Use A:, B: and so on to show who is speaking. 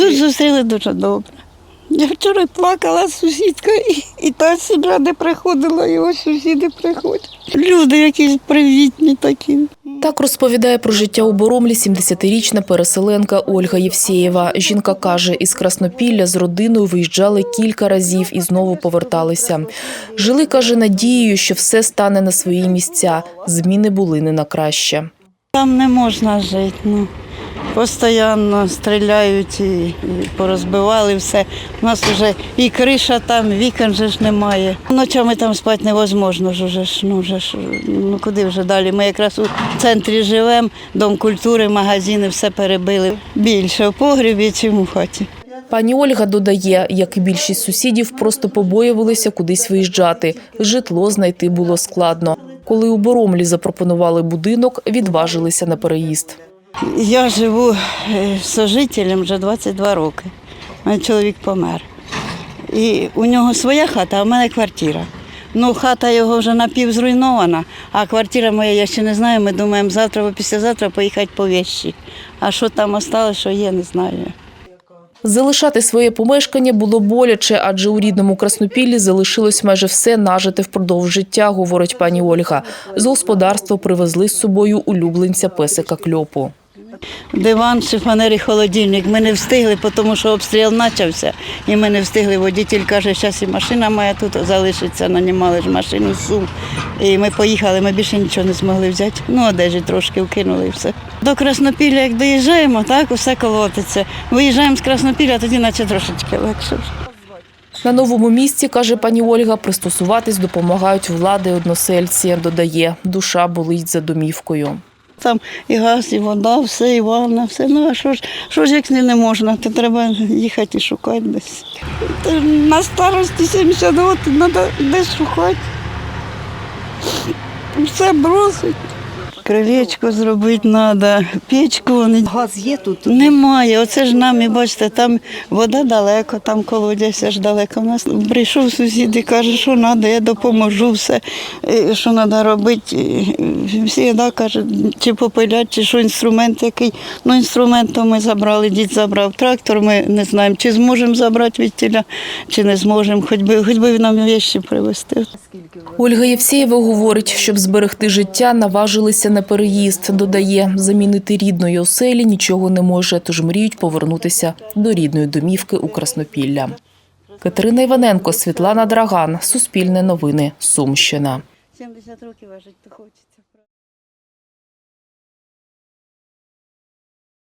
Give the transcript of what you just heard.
A: Тут зустріли дуже добре. Я вчора плакала з сусідкою, і, і та сім'я не приходила, і ось сусіди приходять. Люди якісь привітні такі.
B: Так розповідає про життя у Боромлі 70-річна переселенка Ольга Євсєєва. Жінка каже, із Краснопілля з родиною виїжджали кілька разів і знову поверталися. Жили, каже, надією, що все стане на свої місця. Зміни були не на краще.
A: Там не можна жити. Ну. Постійно стріляють і порозбивали все. У нас вже і криша там, вікон же ж немає. Ночами там спати невозможно ж уже ж, ну, вже ж, ну куди вже далі. Ми якраз у центрі живемо, дом культури, магазини, все перебили. Більше в погрібі, чим у хаті.
B: Пані Ольга додає, як і більшість сусідів, просто побоювалися кудись виїжджати. Житло знайти було складно. Коли у Боромлі запропонували будинок, відважилися на переїзд.
A: Я живу е, сожителем вже 22 роки. У чоловік помер. І у нього своя хата, а в мене квартира. Ну, хата його вже напівзруйнована, а квартира моя, я ще не знаю. Ми думаємо завтра або післязавтра поїхати по вещі. А що там осталось, що є, не знаю.
B: Залишати своє помешкання було боляче, адже у рідному Краснопіллі залишилось майже все нажите впродовж життя, говорить пані Ольга. З господарства привезли з собою улюбленця песика кльопу.
A: Диван, шифонер і холодильник. Ми не встигли, тому що обстріл почався, і ми не встигли. Водитель каже, зараз і машина моя тут залишиться, нанімали ж машину сум. І ми поїхали, ми більше нічого не змогли взяти. Ну, одежі трошки вкинули і все. До Краснопілля, як доїжджаємо, так усе колотиться. Виїжджаємо з Краснопілля, тоді наче трошечки легше.
B: На новому місці, каже пані Ольга, пристосуватись допомагають влади односельці. Додає, душа болить за домівкою.
A: Там і газ, і вода, все, і ванна, все. Ну а що ж, що ж як не, не можна, то треба їхати і шукати десь. На старості 70 років треба десь шукати. Все бросить. Крилечко зробити треба, печку.
C: Газ є тут?
A: Немає, оце ж нам, і бачите, там вода далеко, там колодязь аж далеко. У нас прийшов сусід і каже, що треба, я допоможу все, е, що треба робити. Всі да, каже, чи попиляти, чи що інструмент який. Ну, інструмент то ми забрали, дід забрав трактор, ми не знаємо, чи зможемо забрати від тіля, чи не зможемо, хоч би, хоч би нам вещі привезти.
B: Ольга Євсєєва говорить, щоб зберегти життя, наважилися на переїзд. Додає, замінити рідної оселі нічого не може, тож мріють повернутися до рідної домівки у Краснопілля. Катерина Іваненко, Світлана Драган, Суспільне новини, Сумщина.
A: 70 років, важить, то хочеться.